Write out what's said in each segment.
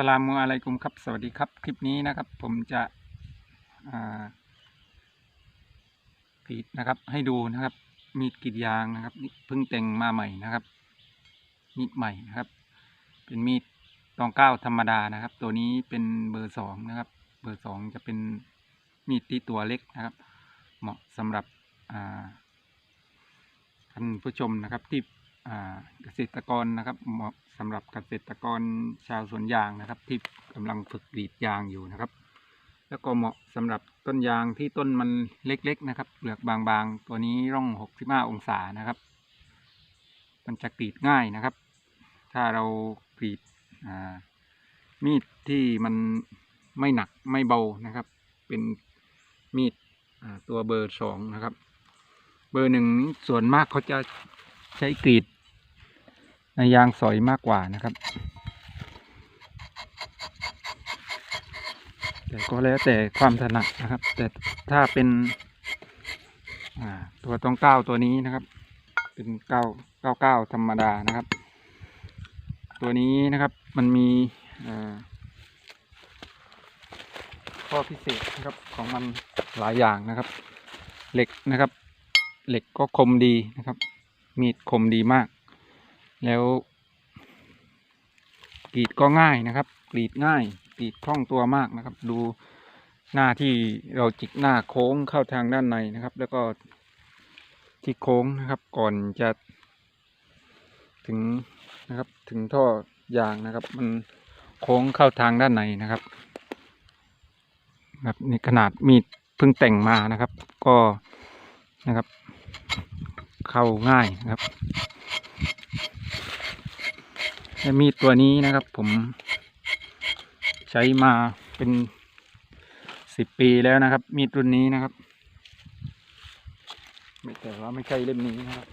สลามุอะลัยกุมครับ สวัสดีครับ คลิปนี้นะครับ ผมจะอ่ากรีดนะครับ ให้ดูนะครับ มีดกีดยางนะครับเพิ่งแต่งมาใหม่นะครับ มีดใหม่นะครับ เป็นมีดตองเก้าธรรมดานะครับ ตัวนี้เป็นเบอร์สองนะครับ เบอร์สองจะเป็นมีดที่ตัวเล็กนะครับ เหมาะสำหรับท่านผู้ชมนะครับที่ เกษตรกรนะครับเหมาะสำหรับเกษตรกรชาวสวนยางนะครับ ที่กำลังฝึกกรีดยางอยู่นะครับ แล้วก็เหมาะสำหรับต้นยางที่ต้นมันเล็กๆนะครับเปลือกบางๆ ตัวนี้ร่อง 65 องศานะครับ มันจะกรีดง่ายนะครับ ถ้าเรากรีดมีดที่มันไม่หนักไม่เบานะครับ เป็นมีดตัวเบอร์สองนะครับ เบอร์หนึ่งส่วนมากเขาจะใช้กรีด ยางสอยมากกว่านะครับ แต่ก็แล้วแต่ความถนัดนะครับ แต่ถ้าเป็นตัวต้องเก้าตัวนี้นะครับ เป็นเก้าเก้าเก้าธรรมดานะครับ ตัวนี้นะครับมันมีข้อพิเศษนะครับของมันหลายอย่างนะครับ เหล็กนะครับ เหล็กก็คมดีนะครับ มีดคมดีมาก แล้วกรีดก็ง่ายนะครับ กรีดง่ายกรีดคล่องตัวมากนะครับ ดูหน้าที่เราจิกหน้าโค้งเข้าทางด้านในนะครับ แล้วก็ที่โค้งนะครับ ก่อนจะถึงนะครับ ถึงท่อยางนะครับ มันโค้งเข้าทางด้านในนะครับครับนี่ขนาดมีดเพิ่งแต่งมานะครับ ก็นะครับ เข้าง่ายนะครับ และมีดตัวนี้นะครับ ผมใช้มาเป็นสิบปีแล้วนะครับ มีดรุ่นนี้นะครับ ไม่แต่ว่าไม่ใช่เล่มนี้นะครับ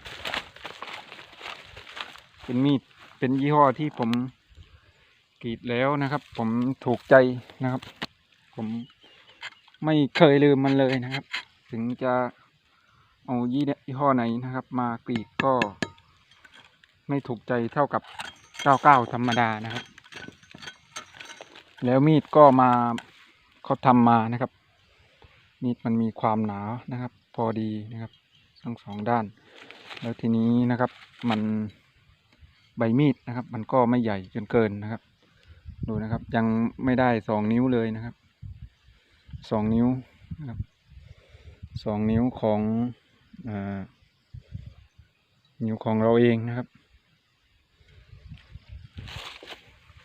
เป็นมีดเป็นยี่ห้อที่ผมกรีดแล้วนะครับ ผมถูกใจนะครับ ผมไม่เคยลืมมันเลยนะครับ ถึงจะเอายี่ห้อไหนนะครับ มากรีดก็ไม่ถูกใจเท่ากับ 99ธรรมดานะครับ แล้วมีดก็มาเขาทำมานะครับ มีดมันมีความหนานะครับ พอดีนะครับ ทั้งสองด้าน แล้วทีนี้นะครับ มันใบมีดนะครับ มันก็ไม่ใหญ่จนเกินนะครับ ดูนะครับ ยังไม่ได้สองนิ้วเลยนะครับสองนิ้วนะครับสองนิ้วของอ่านิ้วของเราเองนะครับ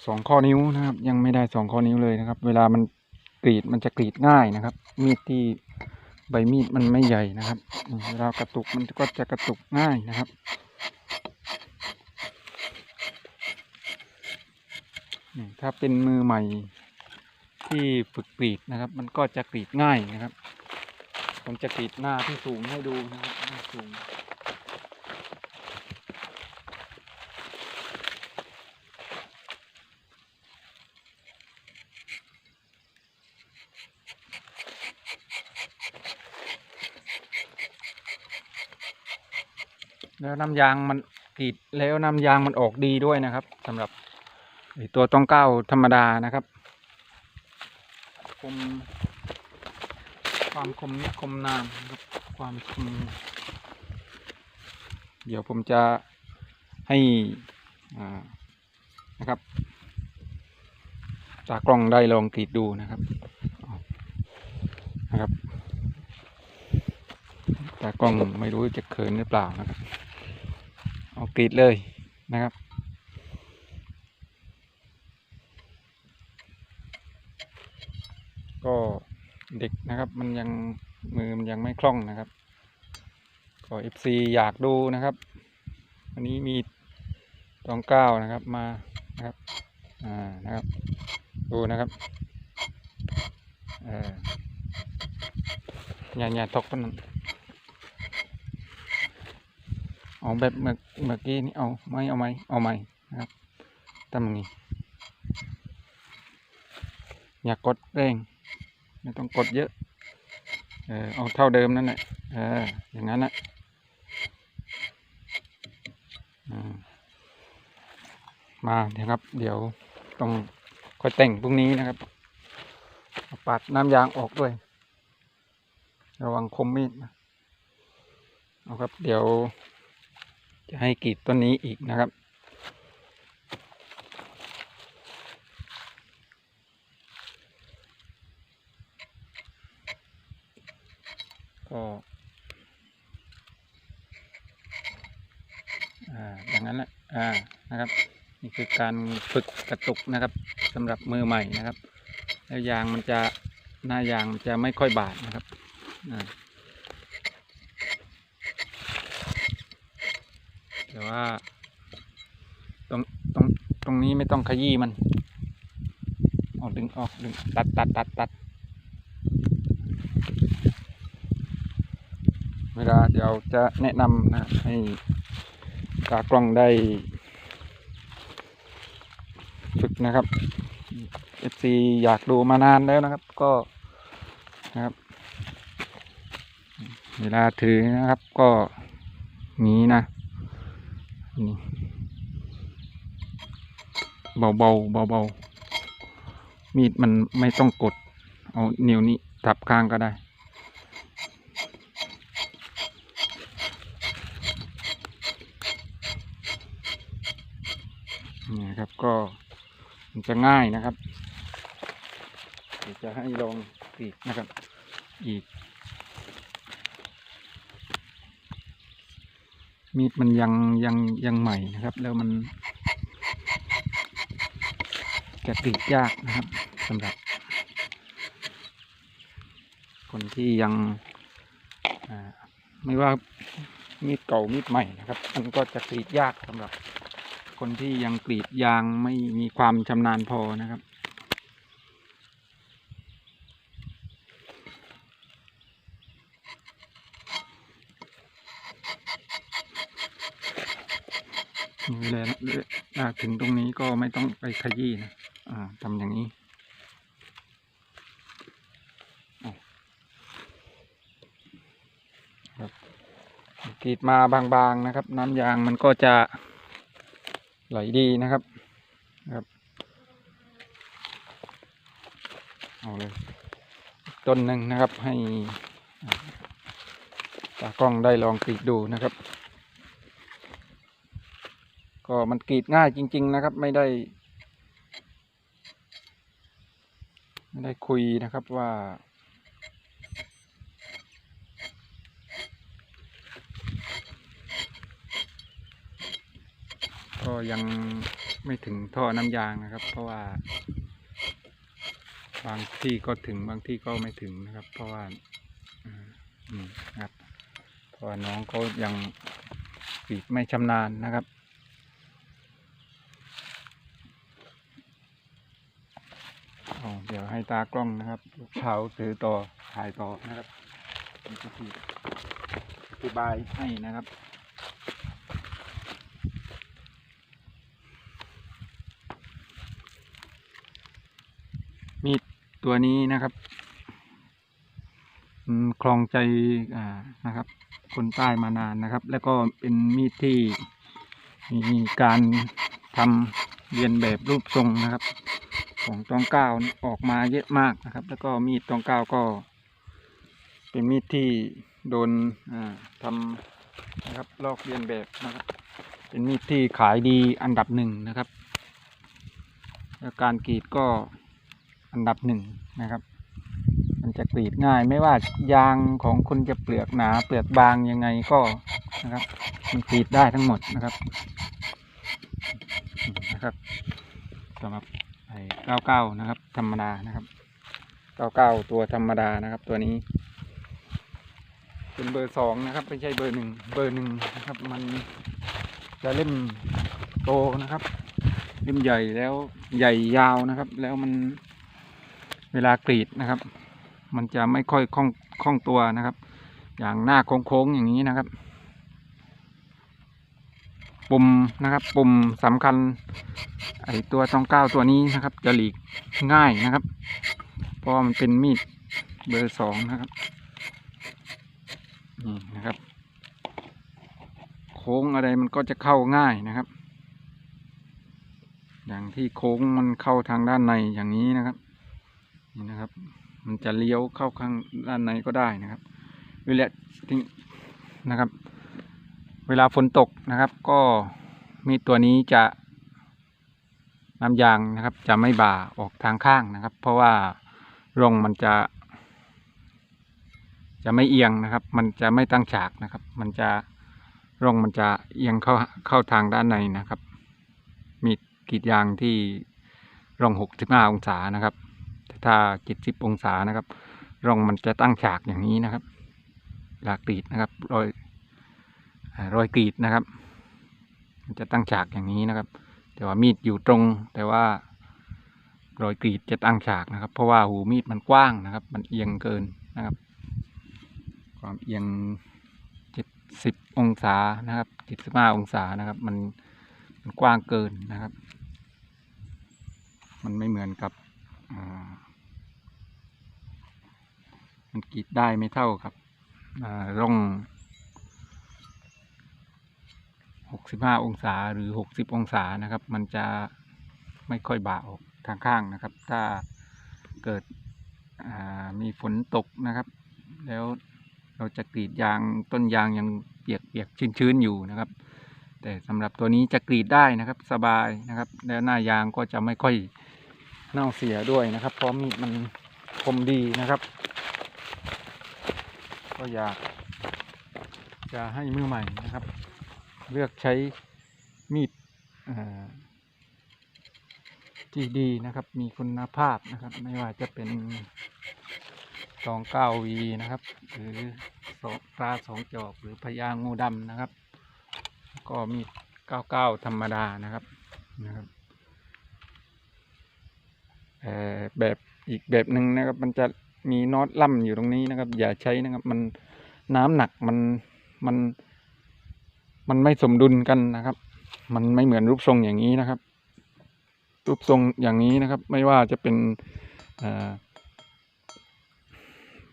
สองข้อนิ้วนะครับ ยังไม่ได้สองข้อนิ้วเลยนะครับ เวลามันกรีดมันจะกรีดง่ายนะครับ มีดที่ใบมีดมันไม่ใหญ่นะครับเวลากระตุกมันก็จะกระตุกง่ายนะครับนี่ถ้าเป็นมือใหม่ที่ฝึกกรีดนะครับ มันก็จะกรีดง่ายนะครับ ผมจะกรีดหน้าที่สูงให้ดูนะครับหน้าสูง แล้วน้ำยางมันกรีดแล้วน้ำยางมันออกดีด้วยนะครับสำหรับตัวต้องเก้าธรรมดานะครับคมความคมคมนามนะครับความคมเดี๋ยวผมจะให้นะครับตากล้องได้ลองกรีดดูนะครับนะครับตากล้องไม่รู้จะเขินหรือเปล่านะครับ เอากรีดเลยนะครับ ก็เด็กนะครับมันยังมือมันยังไม่คล่องนะครับ ก็เอฟซีอยากดูนะครับวันนี้มีตองเก้านะครับมานะครับอ่านะครับ ดูนะครับเอออย่าอย่าตกปนนั้น เอาแบบเมื่อกี้นี่เอาไม่เอาไหมเอาไหมนะครับทำอย่างนี้ อย่ากกดแรงไม่ต้องกดเยอะ เออเอาเท่าเดิมนั่นแหละเอออย่างนั้นนะอืมาเดี๋ยวครับ เดี๋ยวต้องค่อยแต่งพรุ่งนี้นะครับเอาปัดน้ำยางออกด้วย ระวังคมมีดนะเอาครับ เดี๋ยว จะให้กรีดต้นนี้อีกนะครับ ก็อ่าอย่างนั้นแหละอ่านะครับ นี่คือการฝึกกระตุกนะครับสำหรับมือใหม่นะครับ แล้วยางมันจะหน้ายางมันจะไม่ค่อยบาดนะครับอ่า แต่ว่า ตรงตรงตรงนี้ไม่ต้องขยี้มันออกดึงออกดึงตัดตัดตัดตัดเวลาเดี๋ยวจะแนะนำนะให้ตากล้องได้ ฝึกนะครับ FC อยากดูมานานแล้วนะครับ ก็นะครับ เวลาถือนะครับก็นี้นะ นี่เบาเบาเบาเบามีดมันไม่ต้องกด เอานิ้วนี้ทับข้างก็ได้ นี่ครับก็มันจะง่ายนะครับเดี๋ยวจะให้ลองอีกนะครับ อีก มีดมันยังยังยังใหม่นะครับ แล้วมันจะติดยากนะครับสำหรับ คนที่ยังไม่ว่ามีดเก่ามีดใหม่นะครับ มันก็จะกรีดยากสำหรับ คนที่ยังกรีดยางไม่มีความชำนาญพอนะครับ เวลาอ่า ถึงตรงนี้ก็ไม่ต้องไปขยี้นะอ่าทำอย่างนี้ครับกรีดมาบางๆนะครับ น้ำยางมันก็จะไหลดีนะครับครับเอาเลยต้นหนึ่งนะครับให้ตากล้องได้ลองกรีดดูนะครับ ก็มันกรีดง่ายจริง ๆ นะครับ ไม่ได้ ไม่ได้คุยนะครับว่า ก็ยังไม่ถึงท่อน้ำยางนะครับ เพราะว่า บางที่ก็ถึงบางที่ก็ไม่ถึงนะครับ เพราะว่าอืมอืมนะครับ เพราะว่าน้องเขายังกรีดไม่ชำนาญนะครับ อ๋อ เดี๋ยวให้ตากล้องนะครับลูกเช้าถือต่อถ่ายต่อนะครับผมจะอธิบายให้นะครับมีดตัวนี้นะครับคลองใจนะครับ คนใต้มานานนะครับ แล้วก็เป็นมีดที่มีการทำเรียนแบบรูปทรงนะครับ ของตองก้านี่ออกมาเยอะมากนะครับ แล้วก็มีดตองก้าวก็ เป็นมีดที่โดนทำนะครับลอกเรียนแบบนะครับ เป็นมีดที่ขายดีอันดับหนึ่งนะครับแล้วการกรีดก็อันดับหนึ่งนะครับ มันจะกรีดง่ายไม่ว่ายางของคุณจะเปลือกหนาเปลือกบางยังไงก็นะครับ มันกรีดได้ทั้งหมดนะครับนะครับสำหรับ ไอ้เก้าเก้านะครับ ธรรมดานะครับเก้าเก้าตัวธรรมดานะครับ ตัวนี้ เป็นเบอร์สองนะครับ ไม่ใช่เบอร์หนึ่งเบอร์หนึ่งนะครับ มันจะเล่มโตนะครับ เล่มใหญ่แล้วใหญ่ยาวนะครับ แล้วมันเวลากรีดนะครับ มันจะไม่ค่อยคล่องคล่องตัวนะครับ อย่างหน้าโค้งๆอย่างนี้นะครับ ปุ่มนะครับ ปุ่มสำคัญ ไอตัวตองเก้าตัวนี้นะครับ จะหลีกง่ายนะครับ เพราะมันเป็นมีดเบอร์สองนะครับนี่นะครับ โค้งอะไรมันก็จะเข้าง่ายนะครับ อย่างที่โค้งมันเข้าทางด้านในอย่างนี้นะครับนี่นะครับ มันจะเลี้ยวเข้าข้างด้านในก็ได้นะครับเวลาที่นะครับ เวลาฝนตกนะครับ ก็มีดตัวนี้จะน้ำยางนะครับ จะไม่บ่าออกทางข้างนะครับ เพราะว่าร่องมันจะ จะไม่เอียงนะครับ มันจะไม่ตั้งฉากนะครับ มันจะร่องมันจะเอียงเข้าเข้าทางด้านในนะครับ มีกรีดยางที่ร่องหกสิบห้าองศานะครับ ถ้าเจ็ดสิบองศานะครับ ร่องมันจะตั้งฉากอย่างนี้นะครับเวลากรีดนะครับรอย รอยกรีดนะครับ จะตั้งฉากอย่างนี้นะครับ แต่ว่ามีดอยู่ตรง แต่ว่ารอยกรีดจะตั้งฉากนะครับ เพราะว่าหูมีดมันกว้างนะครับ มันเอียงเกินนะครับ ความเอียงเจ็ดสิบองศานะครับเจ็ดสิบห้าองศานะครับ มันมันกว้างเกินนะครับ มันไม่เหมือนกับมันกรีดได้ไม่เท่ากับร่อง หกสิบห้าองศาหรือหกสิบองศานะครับ มันจะไม่ค่อยบ่าออกทางข้างนะครับ ถ้าเกิดมีฝนตกนะครับ แล้วเราจะกรีดยางต้นยางยังเปียกเปียกชื้นชื้นๆอยู่นะครับ แต่สำหรับตัวนี้จะกรีดได้นะครับสบายนะครับ แล้วหน้ายางก็จะไม่ค่อยเน่าเสียด้วยนะครับ เพราะมีดมันคมดีนะครับ ก็อยากจะให้มือใหม่นะครับ เลือกใช้มีดที่ดีนะครับ มีคุณภาพนะครับ ไม่ว่าจะเป็นสองเก้าวีนะครับ หรือสองปลาสองจอกหรือพญางูดำนะครับ ก็มีเก้าเก้าธรรมดานะครับนะครับแบบอีกแบบหนึ่งนะครับ มันจะมีน็อตล่ำอยู่ตรงนี้นะครับ อย่าใช้นะครับ มันน้ำหนักมันมัน มันไม่สมดุลกันนะครับ มันไม่เหมือนรูปทรงอย่างนี้นะครับ รูปทรงอย่างนี้นะครับ ไม่ว่าจะเป็น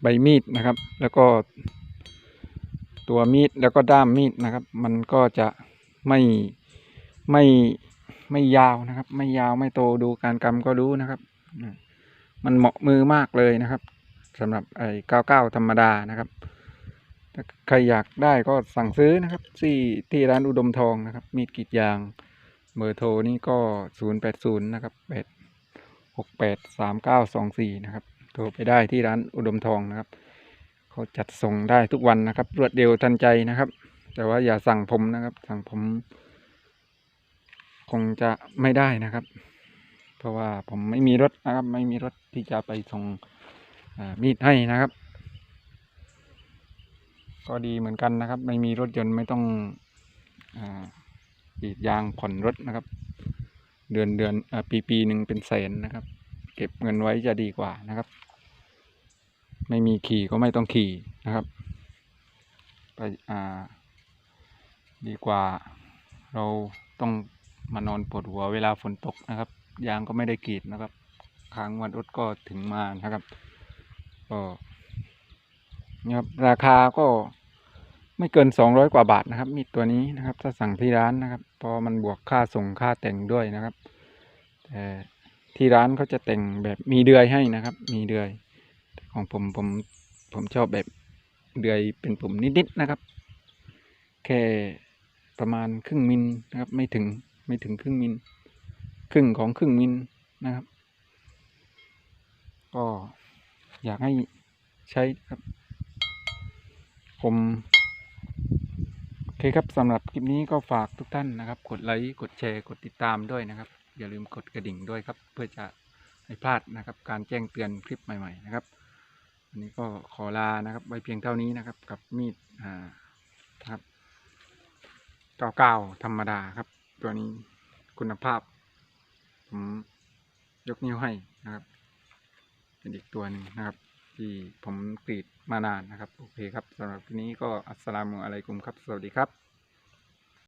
ใบมีดนะครับ แล้วก็ตัวมีดแล้วก็ด้ามมีดนะครับ มันก็จะไม่ไม่ไม่ยาวนะครับ ไม่ยาวไม่โตดูการกำก็รู้นะครับ มันเหมาะมือมากเลยนะครับสำหรับไอ้เก้าเก้าธรรมดานะครับ ใครอยากได้ก็สั่งซื้อนะครับที่ที่ร้านอุดมทองนะครับ มีดกรีดยางเบอร์โทรนี่ก็ศูนย์แปดศูนย์นะครับแปดหกแปดสามเก้าสองสี่นะครับ โทรไปได้ที่ร้านอุดมทองนะครับ เขาจัดส่งได้ทุกวันนะครับ รวดเร็วทันใจนะครับ แต่ว่าอย่าสั่งผมนะครับ สั่งผม คงจะไม่ได้นะครับ เพราะว่าผมไม่มีรถนะครับ ไม่มีรถที่จะไปส่งมีดให้นะครับ ก็ดีเหมือนกันนะครับ ไม่มีรถยนต์ไม่ต้องอ่ากรีดยางผ่อนรถนะครับ เดือนเดือนอปีปีหนึ่งเป็นแสนนะครับ เก็บเงินไว้จะดีกว่านะครับ ไม่มีขี่ก็ไม่ต้องขี่นะครับไปอ่าดีกว่าเราต้องมานอนปวดหัวเวลาฝนตกนะครับ ยางก็ไม่ได้กรีดนะครับ ค้างวันรถก็ถึงมานะครับก็ นะครับ ราคาก็ไม่เกินสองร้อยกว่าบาทนะครับ มีดตัวนี้นะครับ ถ้าสั่งที่ร้านนะครับพราะมันบวกค่าส่งค่าแต่งด้วยนะครับแต่ที่ร้านเขาจะแต่งแบบมีเดือยให้นะครับ มีเดือยของผมผมผมชอบแบบเดือยเป็นปุ่มนิดๆนะครับ แค่ประมาณครึ่งมิลนะครับ ไม่ถึงไม่ถึงครึ่งมิลครึ่งของครึ่งมิลนะครับ ก็อยากให้ใช้ครับ ผมโอเคครับสำหรับคลิปนี้ก็ฝากทุกท่านนะครับ กดไลค์กดแชร์กดติดตามด้วยนะครับ อย่าลืมกดกระดิ่งด้วยครับ เพื่อจะไม่พลาดนะครับ การแจ้งเตือนคลิปใหม่ ๆ นะครับวันนี้ก็ขอลานะครับไว้เพียงเท่านี้นะครับ กับมีดอ่านะครับเก้าเก้าธรรมดาครับ ตัวนี้คุณภาพผมยกนิ้วให้นะครับ เป็นอีกตัวหนึ่งนะครับ ที่ผมกรีดมานานนะครับ โอเคครับสำหรับที่นี้ก็อัสสลามุอะลัยกุมครับ สวัสดีครับ